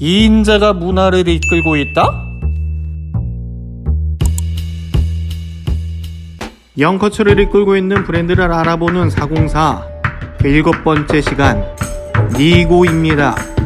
2인자가 문화를 이끌고 있다? 영커츠를 이끌고 있는 브랜드를 알아보는 404 그 일곱 번째 시간 니고입니다.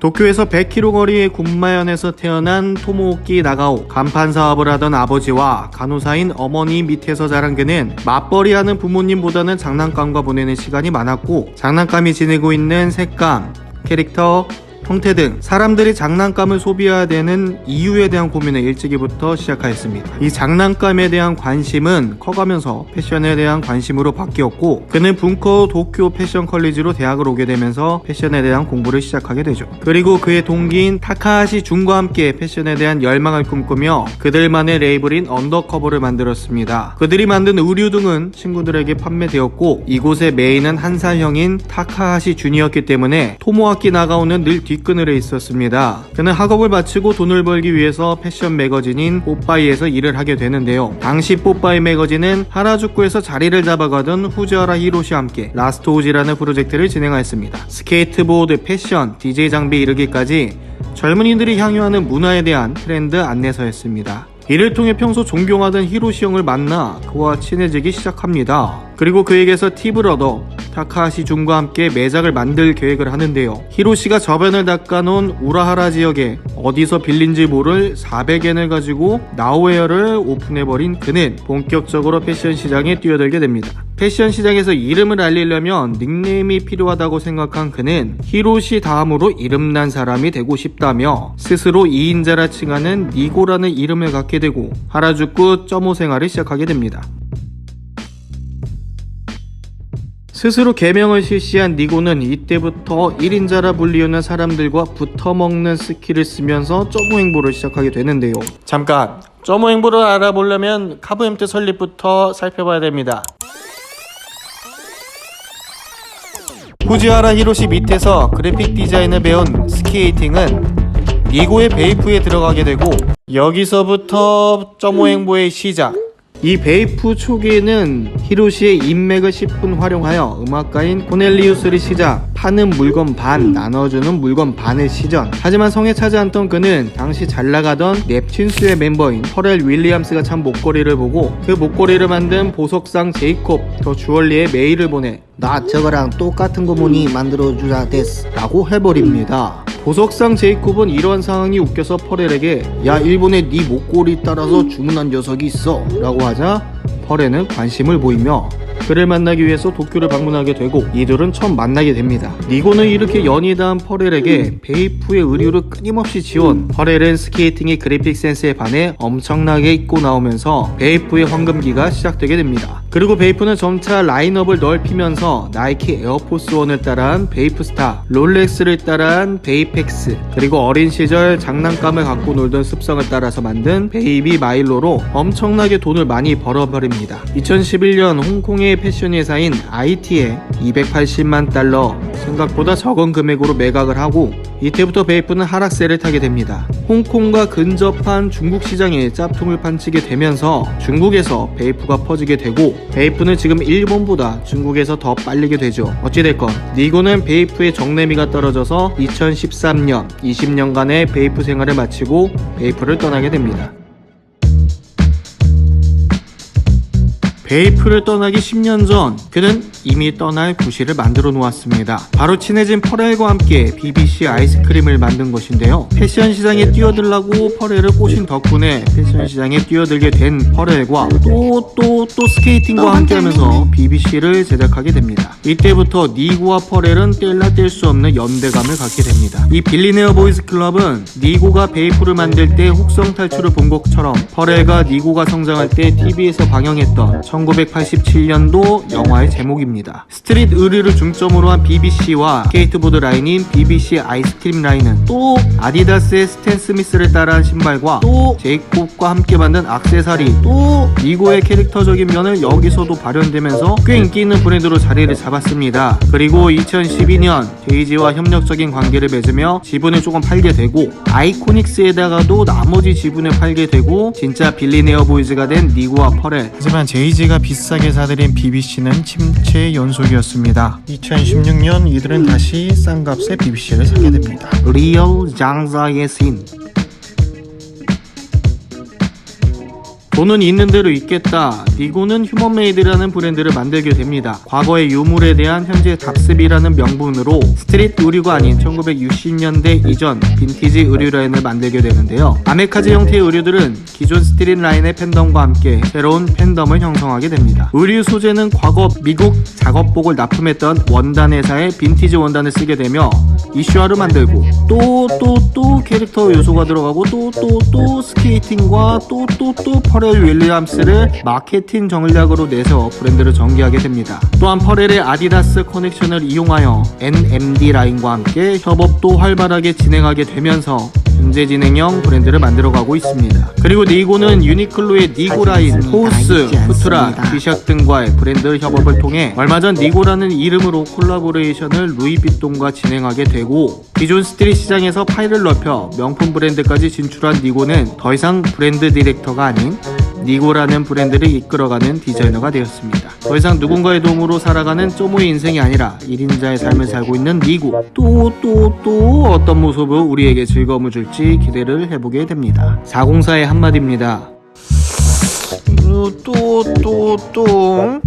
도쿄에서 100km 거리의 군마현에서 태어난 토모오키 나가오 간판 사업을 하던 아버지와 간호사인 어머니 밑에서 자란 그는 맞벌이하는 부모님보다는 장난감과 보내는 시간이 많았고 장난감이 지니고 있는 색감, 캐릭터, 형태 등 사람들이 장난감을 소비해야 되는 이유에 대한 고민을 일찍이부터 시작하였습니다. 이 장난감에 대한 관심은 커가면서 패션에 대한 관심으로 바뀌었고 그는 분커 도쿄 패션 컬리지로 대학을 오게 되면서 패션에 대한 공부를 시작하게 되죠. 그리고 그의 동기인 타카하시 준과 함께 패션에 대한 열망을 꿈꾸며 그들만의 레이블인 언더커버를 만들었습니다. 그들이 만든 의류 등은 친구들에게 판매되었고 이곳의 메인은 한살 형인 타카하시 준이었기 때문에 토모아키 나가오는 늘해 있었습니다. 그는 학업을 마치고 돈을 벌기 위해서 패션 매거진인 뽀빠이에서 일을 하게 되는데요. 당시 뽀빠이 매거진은 하라주쿠에서 자리를 잡아가던 후지하라 히로시와 함께 라스트 오지라는 프로젝트를 진행하였습니다. 스케이트보드, 패션, DJ 장비 이르기까지 젊은이들이 향유하는 문화에 대한 트렌드 안내서였습니다. 이를 통해 평소 존경하던 히로시 형을 만나 그와 친해지기 시작합니다. 그리고 그에게서 팁을 얻어 타카하시 준과 함께 매장을 만들 계획을 하는데요. 히로시가 저변을 닦아놓은 우라하라 지역에 어디서 빌린지 모를 400엔을 가지고 나우웨어를 오픈해버린 그는 본격적으로 패션 시장에 뛰어들게 됩니다. 패션 시장에서 이름을 알리려면 닉네임이 필요하다고 생각한 그는 히로시 다음으로 이름난 사람이 되고 싶다며 스스로 2인자라 칭하는 니고라는 이름을 갖게 되고 하라주쿠 점호 생활을 시작하게 됩니다. 스스로 개명을 실시한 니고는 이때부터 1인자라 불리우는 사람들과 붙어먹는 스킬을 쓰면서 점호 행보를 시작하게 되는데요. 잠깐 점호 행보를 알아보려면 카브햄트 설립부터 살펴봐야 됩니다 후지하라 히로시 밑에서 그래픽 디자인을 배운 스케이팅은 니고의 베이프에 들어가게 되고 여기서부터 점호 행보의 시작 이 베이프 초기에는 히로시의 인맥을 10분 활용하여 음악가인 코넬리우스를 시작 파는 물건 반 나눠주는 물건 반을 시전. 하지만 성에 차지 않던 그는 당시 잘 나가던 넵튠스의 멤버인 퍼렐 윌리엄스가 찬 목걸이를 보고 그 목걸이를 만든 보석상 제이콥 더 주얼리에 메일을 보내 나 저거랑 똑같은 거 보니 만들어주자 데스 라고 해버립니다 보석상 제이콥은 이런 상황이 웃겨서 퍼렐에게 야 일본에 네 목걸이 따라서 주문한 녀석이 있어 라고 하자 퍼렐은 관심을 보이며 그를 만나기 위해서 도쿄를 방문하게 되고 이들은 처음 만나게 됩니다. 니고는 이렇게 연이 닿은 퍼렐에게 베이프의 의류를 끊임없이 지원 퍼렐은 스케이팅의 그래픽 센스에 반해 엄청나게 입고 나오면서 베이프의 황금기가 시작되게 됩니다. 그리고 베이프는 점차 라인업을 넓히면서 나이키 에어포스1을 따라한 베이프스타, 롤렉스를 따라한 베이펙스, 그리고 어린 시절 장난감을 갖고 놀던 습성을 따라서 만든 베이비 마일로로 엄청나게 돈을 많이 벌어버립니다. 2011년 홍콩의 패션 회사인 IT에 280만 달러, 생각보다 적은 금액으로 매각을 하고 이때부터 베이프는 하락세를 타게 됩니다. 홍콩과 근접한 중국 시장에 짭퉁을 판치게 되면서 중국에서 베이프가 퍼지게 되고 베이프는 지금 일본보다 중국에서 더 빨리게 되죠. 어찌됐건 니고는 베이프의 정내미가 떨어져서 2013년 20년간의 베이프 생활을 마치고 베이프를 떠나게 됩니다. 베이프를 떠나기 10년 전 그는 이미 떠날 구실을 만들어 놓았습니다. 바로 친해진 퍼렐과 함께 BBC 아이스크림을 만든 것인데요. 패션 시장에 뛰어들라고 퍼렐을 꼬신 덕분에 패션 시장에 뛰어들게 된 퍼렐과 또 또 또 스케이팅과 함께하면서 BBC를 제작하게 됩니다. 이때부터 니고와 퍼렐은 뗄라 뗄 수 없는 연대감을 갖게 됩니다. 이 빌리네어 보이즈 클럽은 니고가 베이프를 만들 때 혹성 탈출을 본 것처럼 퍼렐과 니고가 성장할 때 TV에서 방영했던 1987년도 영화의 제목입니다. 스트릿 의류를 중점으로 한 BBC와 스케이트보드 라인인 BBC 아이스크림 라인은 또 아디다스의 스탠 스미스를 따라한 신발과 또 제이콥과 함께 만든 악세사리 또 니고의 캐릭터적인 면을 여기서도 발현되면서 꽤 인기 있는 브랜드로 자리를 잡았습니다. 그리고 2012년 데이지와 협력적인 관계를 맺으며 지분을 조금 팔게 되고 아이코닉스에다가도 나머지 지분을 팔게 되고 진짜 빌리네어 보이즈가 된 니고와 퍼렐 하지만 제이지 가 LG가 비싸게 사들인 BBC는 침체 연속이었습니다. 2016년 이들은 다시 싼 값에 BBC를 사게 됩니다. 리얼 장사의 신 돈은 있는 대로 있겠다. 니고는 휴먼메이드라는 브랜드를 만들게 됩니다. 과거의 유물에 대한 현재 답습이라는 명분으로 스트릿 의류가 아닌 1960년대 이전 빈티지 의류 라인을 만들게 되는데요. 아메카지 형태의 의류들은 기존 스트릿 라인의 팬덤과 함께 새로운 팬덤을 형성하게 됩니다. 의류 소재는 과거 미국 작업복을 납품했던 원단 회사의 빈티지 원단을 쓰게 되며 이슈화를 만들고 또 또 또 캐릭터 요소가 들어가고 또 또 또 스케이팅과 또 또또 퍼렐 윌리엄스를 마케팅 전략으로 내서 브랜드를 전개하게 됩니다. 또한 퍼렐의 아디다스 커넥션을 이용하여 NMD 라인과 함께 협업도 활발하게 진행하게 되면서 현재 진행형 브랜드를 만들어가고 있습니다. 그리고 니고는 유니클로의 니고 라인, 호우스, 후트라, 티셔츠 등과의 브랜드 협업을 통해 얼마 전 니고라는 이름으로 콜라보레이션을 루이비통과 진행하게 되고 기존 스트릿 시장에서 파일을 넓혀 명품 브랜드까지 진출한 니고는 더 이상 브랜드 디렉터가 아닌 니고라는 브랜드를 이끌어가는 디자이너가 되었습니다. 더 이상 누군가의 도움으로 살아가는 쪼모의 인생이 아니라 1인자의 삶을 살고 있는 니고 또 또 또 어떤 모습으로 우리에게 즐거움을 줄지 기대를 해보게 됩니다. 404의 한마디입니다. 또 또 또